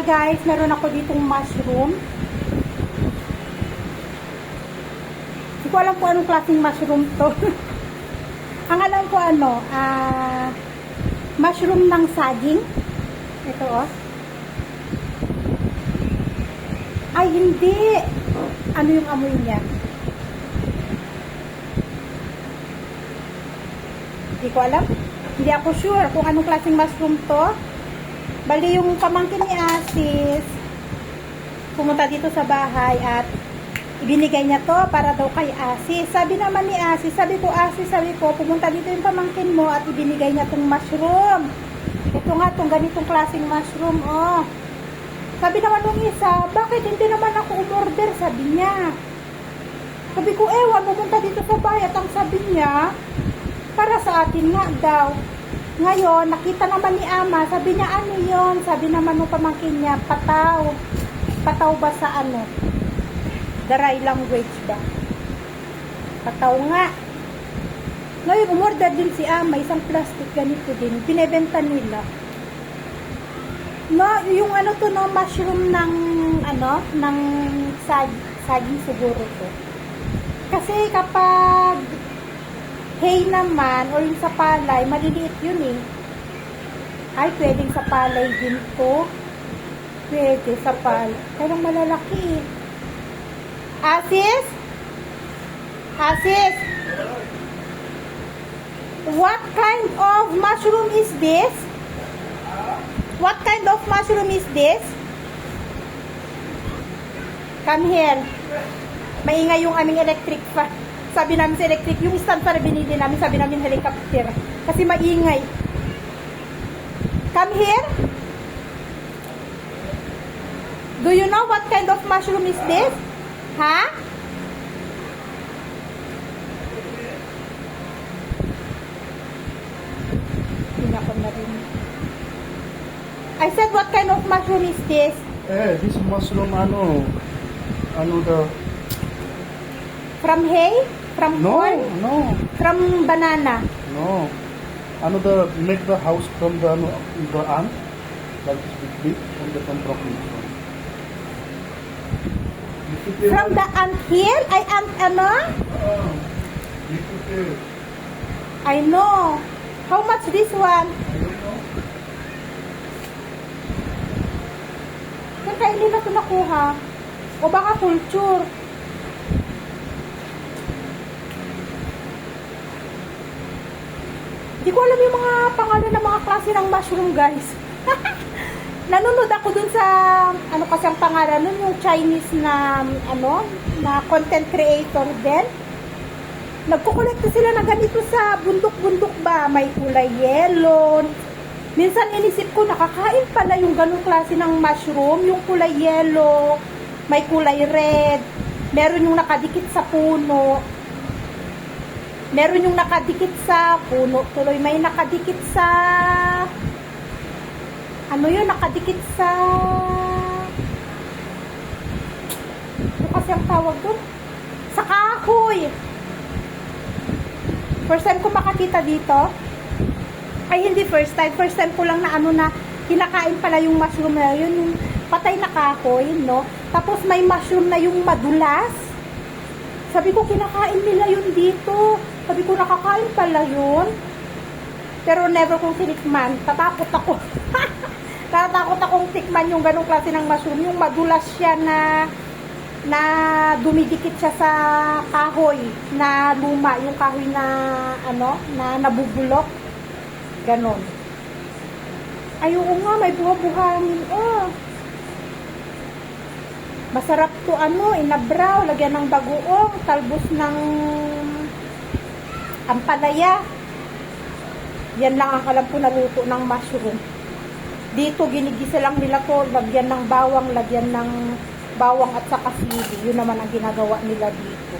Hi guys, meron ako ditong mushroom. Hindi ko alam kung anong klaseng mushroom to. Ang alam ko ano, ah, mushroom ng saging. Ito oh. Ay, hindi. Ano yung amoy niya? Hindi ko alam. Hindi ako sure kung anong klaseng mushroom to. Bali yung pamangkin ni Asis, pumunta dito sa bahay at ibinigay niya to para daw kay Asis. Sabi naman ni Asis, sabi ko Asis, sabi ko, pumunta dito yung pamangkin mo at ibinigay niya tong mushroom. Ito nga, tong ganitong klaseng mushroom, oh. Sabi naman nung isa, bakit hindi naman ako umorder, sabi niya. Sabi ko, ewan, pumunta dito sa bahay at ang sabi niya, para sa atin nga daw. Ngayon, nakita naman ni Ama, sabi niya, ano yon Sabi naman nung pamangkin niya, pataw. Pataw ba sa ano? Daray language ba? Pataw nga. Ngayon, umorder din si Ama, isang plastic ganito din. Binebenta nila. No, yung ano to no, mushroom ng ano, ng sag, saging siguro to. Kasi kapag hay naman, or yung sa palay, maliliit yun eh. Ay, pwedeng sa palay din to. Pwede sa palay. Pero malalaki eh. Asis? Asis? What kind of mushroom is this? What kind of mushroom is this? Come here. Maingay yung aming electric fan. Sabi namin sa electric, yung stand para binili namin, sabi namin helicopter. Kasi maingay. Come here. Do you know what kind of mushroom is this? Ha? Hindi ako narinig. I said, what kind of mushroom is this? Eh, this mushroom, ano, ano the, From hay? From no, corn? no, From banana? no. Ano the, make the house from the, ano, the ant, like this big, big, and the from. From the ant hill? Ay, ant ano? I know. How much this one? I don't know. Saan kayo nila ito nakuha? O baka culture? Hindi ko alam yung mga pangalan ng mga klase ng mushroom, guys. Nanonood ako dun sa, ano kasi ang pangalan nun, yung Chinese na, ano, na content creator din. Nagkukolekta sila na ganito sa bundok-bundok ba? May kulay yellow. Minsan inisip ko, nakakain pala yung ganong klase ng mushroom, yung kulay yellow, may kulay red, meron yung nakadikit sa puno, meron yung nakadikit sa puno, tuloy may nakadikit sa, ano yun, nakadikit sa, ano kasi ang tawag doon? Sa kahoy. First time ko makakita dito. Ay, hindi first time. First time ko lang na ano na kinakain pala yung mushroom na yun. Yung patay na kahoy, no? Tapos may mushroom na yung madulas. Sabi ko, kinakain nila yun dito. Sabi ko, nakakain pala yun. Pero never kong tinikman. Tatakot ako. Tatakot akong tikman yung ganong klase ng mushroom. Yung madulas siya na na dumidikit siya sa kahoy na luma, yung kahoy na ano, na nabubulok. Ganon. Ay, nga, may buha-buhangin. Oh. Masarap to ano, inabraw, lagyan ng bagoong, talbos ng ampalaya. Yan lang ang alam ko na luto ng mushroom. Dito, ginigisa lang nila to, lagyan ng bawang, lagyan ng bawang at saka sili. Yun naman ang ginagawa nila dito.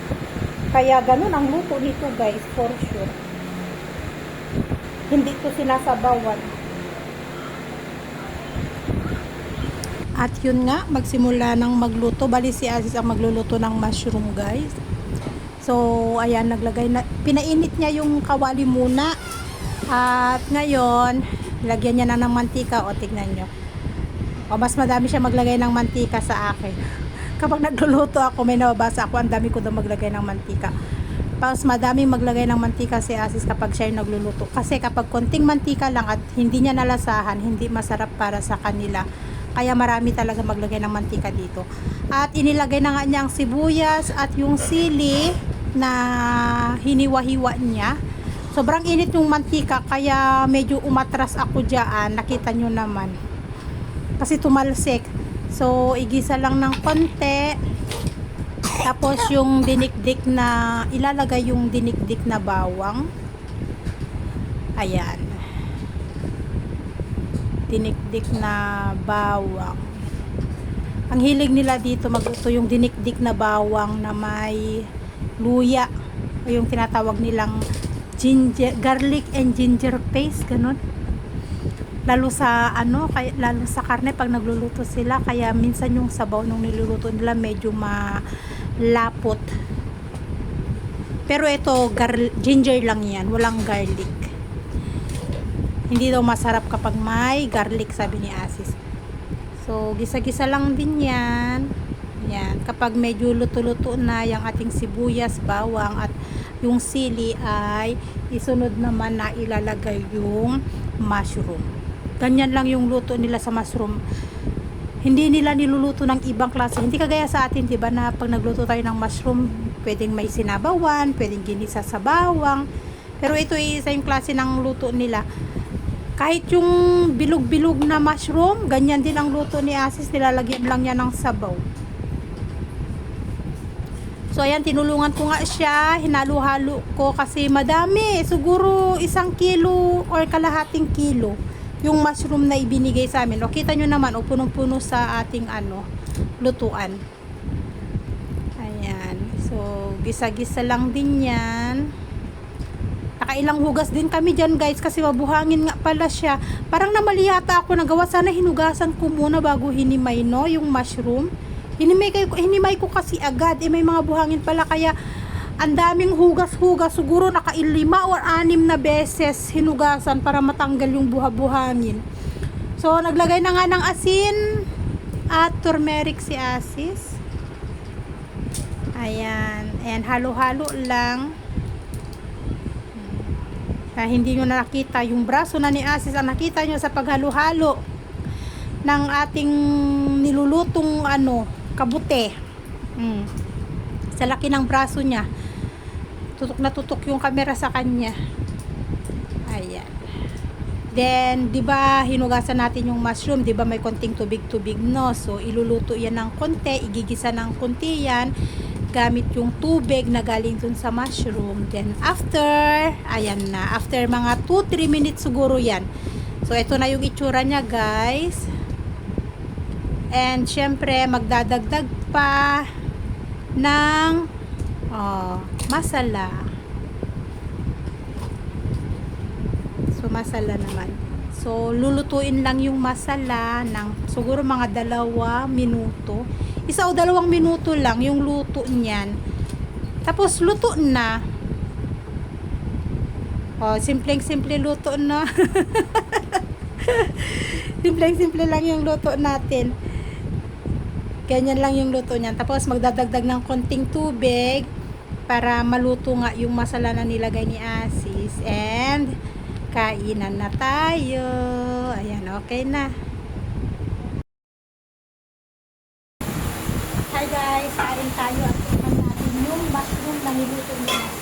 Kaya ganun ang luto nito guys, for sure. Hindi to sinasabawan. At yun nga, magsimula ng magluto. Bali si Aziz ang magluluto ng mushroom guys. So, ayan, naglagay na, pinainit niya yung kawali muna. At ngayon, lagyan niya na ng mantika. O, tignan nyo. O mas madami siya maglagay ng mantika sa akin. Kapag nagluluto ako, may nababasa ako, ang dami ko daw maglagay ng mantika. Mas madami maglagay ng mantika si Asis kapag siya yung nagluluto. Kasi kapag konting mantika lang at hindi niya nalasahan, hindi masarap para sa kanila. Kaya marami talaga maglagay ng mantika dito. At inilagay na nga niya ang sibuyas at yung sili na hiniwa-hiwa niya. Sobrang init yung mantika kaya medyo umatras ako diyan. Nakita nyo naman. Kasi tumalsik. So, igisa lang ng konti. Tapos yung dinikdik na ilalagay yung dinikdik na bawang. Ayan. Dinikdik na bawang. Ang hilig nila dito magluto yung dinikdik na bawang na may luya o yung tinatawag nilang ginger, garlic and ginger paste, ganun. Lalo sa ano, kaya, lalo sa karne pag nagluluto sila, kaya minsan yung sabaw nung niluluto nila medyo malapot. Pero ito, gar- ginger lang yan, walang garlic. Hindi daw masarap kapag may garlic, sabi ni Asis. So, gisa-gisa lang din yan. Yan. Kapag medyo luto-luto na yung ating sibuyas, bawang at yung sili ay isunod naman na ilalagay yung mushroom. Ganyan lang yung luto nila sa mushroom. Hindi nila niluluto ng ibang klase. Hindi kagaya sa atin, 'di ba, na pag nagluto tayo ng mushroom, pwedeng may sinabawan, pwedeng ginisa sa bawang. Pero ito ay isa yung klase ng luto nila. Kahit yung bilog-bilog na mushroom, ganyan din ang luto ni Asis, nilalagyan lang niya ng sabaw. So ayan, tinulungan ko nga siya, hinalo-halo ko kasi madami, siguro isang kilo or kalahating kilo yung mushroom na ibinigay sa amin. O kita nyo naman, o punong-puno sa ating ano, lutuan. Ayan, so gisa-gisa lang din yan. Nakailang hugas din kami dyan guys kasi mabuhangin nga pala siya. Parang namali yata ako nagawa. Sana hinugasan ko muna bago hinimay no, yung mushroom. Hinimay, ko, hinimay ko kasi agad. Eh may mga buhangin pala kaya ang daming hugas-hugas. Siguro nakailima or anim na beses hinugasan para matanggal yung buha-buhangin. So naglagay na nga ng asin at turmeric si Asis. Ayan. And halo-halo lang. Ah, hindi nyo na nakita yung braso na ni Asis ang nakita nyo sa paghalo-halo ng ating nilulutong ano, kabute. Mm. Sa laki ng braso niya. Tutok na tutok yung camera sa kanya. Ayan. Then, 'di ba, hinugasan natin yung mushroom, 'di ba may konting tubig-tubig no. So, iluluto 'yan ng konti, igigisa ng konti 'yan gamit yung tubig na galing dun sa mushroom. Then, after, ayan na, after mga 2-3 minutes siguro yan. So, ito na yung itsura niya, guys. And, syempre, magdadagdag pa ng oh, masala. So, masala naman. So, lulutuin lang yung masala ng siguro mga dalawa minuto. Isa o dalawang minuto lang yung luto niyan. Tapos, luto na. Oh, simpleng-simple luto na. simpleng-simple lang yung luto natin. Ganyan lang yung luto niyan. Tapos, magdadagdag ng konting tubig para maluto nga yung masala na nilagay ni Asis. And, kainan na tayo. Ayan, okay na. Hi guys, kain tayo at tikman natin yung mushroom na niluto ni Asis.